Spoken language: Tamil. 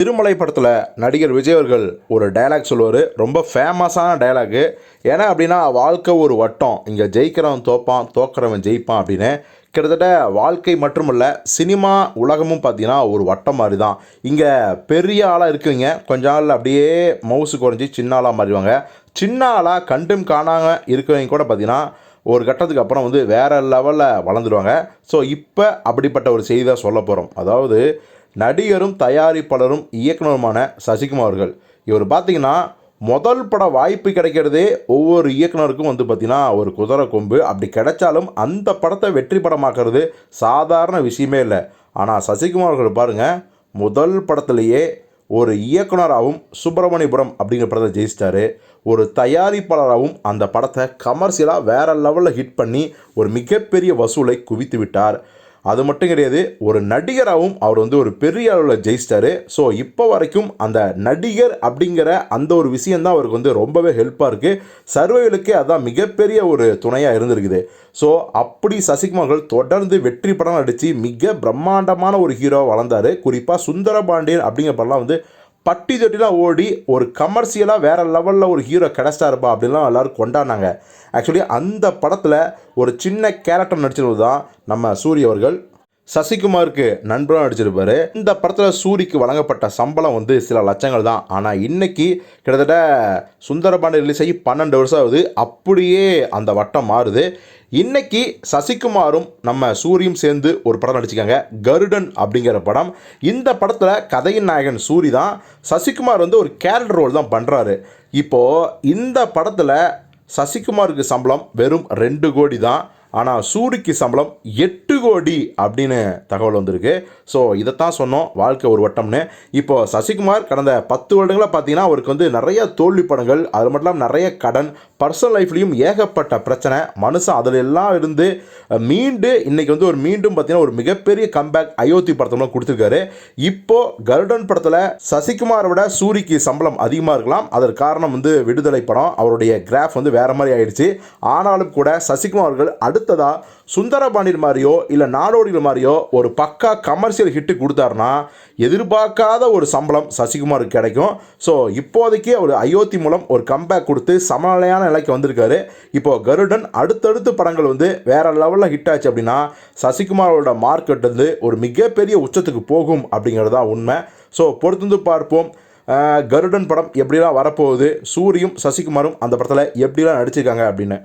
திருமலை படத்தில் நடிகர் விஜய் அவர்கள் ஒரு டயலாக் சொல்லுவார். ரொம்ப ஃபேமஸான டைலாகு ஏன்னா அப்படின்னா வாழ்க்கை ஒரு வட்டம். இங்கே ஜெயிக்கிறவன் தோப்பான் தோக்கிறவன் ஜெயிப்பான் அப்படின்னு. கிட்டத்தட்ட வாழ்க்கை மட்டுமல்ல சினிமா உலகமும் பார்த்தீங்கன்னா ஒரு வட்டம் மாதிரி தான் இங்கே பெரிய ஆளாக இருக்குவீங்க கொஞ்ச நாள் அப்படியே மவுசு குறைஞ்சி சின்ன ஆளாக மாறிடுவாங்க. சின்ன ஆளாக கண்டும் காணாமல் இருக்கிறவங்க கூட பார்த்தீங்கன்னா ஒரு கட்டத்துக்கு அப்புறம் வந்து வேறு லெவலில் வளர்ந்துடுவாங்க ஸோ இப்போ அப்படிப்பட்ட ஒரு செய்தி தான் சொல்ல போகிறோம் அதாவது நடிகரும் தயாரிப்பாளரும் இயக்குனருமான சசிகுமார் அவர்கள். இவர் பார்த்திங்கன்னா முதல் பட வாய்ப்பு கிடைக்கிறதே ஒவ்வொரு இயக்குனருக்கும் வந்து பார்த்திங்கன்னா ஒரு குதிரை கொம்பு. அப்படி கிடைச்சாலும் அந்த படத்தை வெற்றி படமாக்குறது சாதாரண விஷயமே இல்லை. ஆனால் சசிகுமார் அவர்கள் பாருங்கள் முதல் படத்துலேயே ஒரு இயக்குனராகவும் சுப்பிரமணியபுரம் அப்படிங்கிற படத்தை ஜெயிச்சிட்டாரு. ஒரு தயாரிப்பாளராகவும் அந்த படத்தை கமர்ஷியலாக வேறு லெவலில் ஹிட் பண்ணி ஒரு மிகப்பெரிய வசூலை குவித்து விட்டார். அது மட்டும் கிடையாது ஒரு நடிகராகவும் அவர் வந்து ஒரு பெரிய அளவில் ஜெயிச்சிட்டாரு. ஸோ இப்போ வரைக்கும் அந்த நடிகர் அப்படிங்கிற அந்த ஒரு விஷயந்தான் அவருக்கு வந்து ரொம்பவே ஹெல்ப்பாக இருக்குது சர்வைவலுக்கே அதான் மிகப்பெரிய ஒரு துணையாக இருந்திருக்குது. ஸோ அப்படி சசிகுமார்கள் தொடர்ந்து வெற்றி படம் நடித்து மிக பிரம்மாண்டமான ஒரு ஹீரோவாக வளர்ந்தார். குறிப்பாக சுந்தரபாண்டியன் அப்படிங்கிற படம்லாம் வந்து பட்டி தொட்டிலாம் ஓடி ஒரு கமர்ஷியலாக வேறு லெவலில் ஒரு ஹீரோ கிடச்சிட்டாருப்பா அப்படின்லாம் எல்லோரும் கொண்டாடினாங்க. ஆக்சுவலி அந்த படத்தில் ஒரு சின்ன கேரக்டர் நடிச்சிருந்தது தான் நம்ம சூரிய அவர்கள். சசிகுமாருக்கு நண்பராக நடிச்சிருப்பாரு. இந்த படத்தில் சூரிக்கு வழங்கப்பட்ட சம்பளம் வந்து சில லட்சங்கள் தான். ஆனால் இன்னைக்கு கிட்டத்தட்ட சுந்தரபாண்டி ரிலீஸ் ஆகி பன்னெண்டு வருஷம் ஆகுது. அப்படியே அந்த வட்டம் மாறுது. இன்னைக்கு சசிகுமாரும் நம்ம சூரியும் சேர்ந்து ஒரு படம் நடிச்சிருக்காங்க. கருடன் அப்படிங்கிற படம். இந்த படத்தில் கதையின் நாயகன் சூரி தான். சசிகுமார் வந்து ஒரு கேரக்டர் ரோல் தான் பண்ணுறாரு இப்போது இந்த படத்தில் சசிகுமாருக்கு சம்பளம் வெறும் ரெண்டு கோடி தான். ஆனால் சூரிக்கு சம்பளம் எட்டு கோடி அப்படின்னு தகவல் வந்திருக்கு. ஸோ இதைத்தான் சொன்னோம். வாழ்க்கை ஒரு வட்டம்னு. இப்போ சசிகுமார் கடந்த பத்து வருடங்களாக பார்த்தீங்கன்னா அவருக்கு வந்து நிறைய தோல்வி படங்கள் அது மட்டும் இல்லாமல் நிறைய கடன் பர்சனல் லைஃப்லேயும் ஏகப்பட்ட பிரச்சனை. மனுஷன் அதில் எல்லாம் இருந்து மீண்டு இன்றைக்கி வந்து ஒரு மீண்டும் பார்த்தீங்கன்னா ஒரு மிகப்பெரிய கம்பேக் அயோத்தி படத்தெல்லாம் கொடுத்துருக்காரு. இப்போது கருடன் படத்தில் சசிகுமாரை விட சூரிக்கு சம்பளம் அதிகமாக இருக்கலாம். அதற்கு காரணம் வந்து விடுதலை படம். அவருடைய கிராஃப் வந்து வேறு மாதிரி ஆயிடுச்சு. ஆனாலும் கூட சசிகுமார் அவர்கள் அடுத்ததாக சுந்தரபாண்டியர் மாதிரியோ இல்லை நாடோடிகள் மாதிரியோ ஒரு பக்கா கமர்ஷியல் ஹிட்டு கொடுத்தாருன்னா எதிர்பார்க்காத ஒரு சம்பளம் சசிகுமாருக்கு கிடைக்கும். ஸோ இப்போதைக்கு ஒரு அயோத்தி மூலம் ஒரு கம்பேக் கொடுத்து சமநிலையான நிலைக்கு வந்திருக்காரு. இப்போ கருடன் அடுத்தடுத்த படங்கள் வந்து வேறு லெவலில் ஹிட் ஆச்சு அப்படின்னா சசிகுமாரோட மார்க்கெட் வந்து ஒரு மிகப்பெரிய உச்சத்துக்கு போகும் அப்படிங்கிறது தான் உண்மை. ஸோ பொறுத்து பார்ப்போம். கருடன் படம் எப்படிலாம் வரப்போகுது? சூரியும் சசிகுமாரும் அந்த படத்தில் எப்படிலாம் நடிச்சிருக்காங்க அப்படின்னு.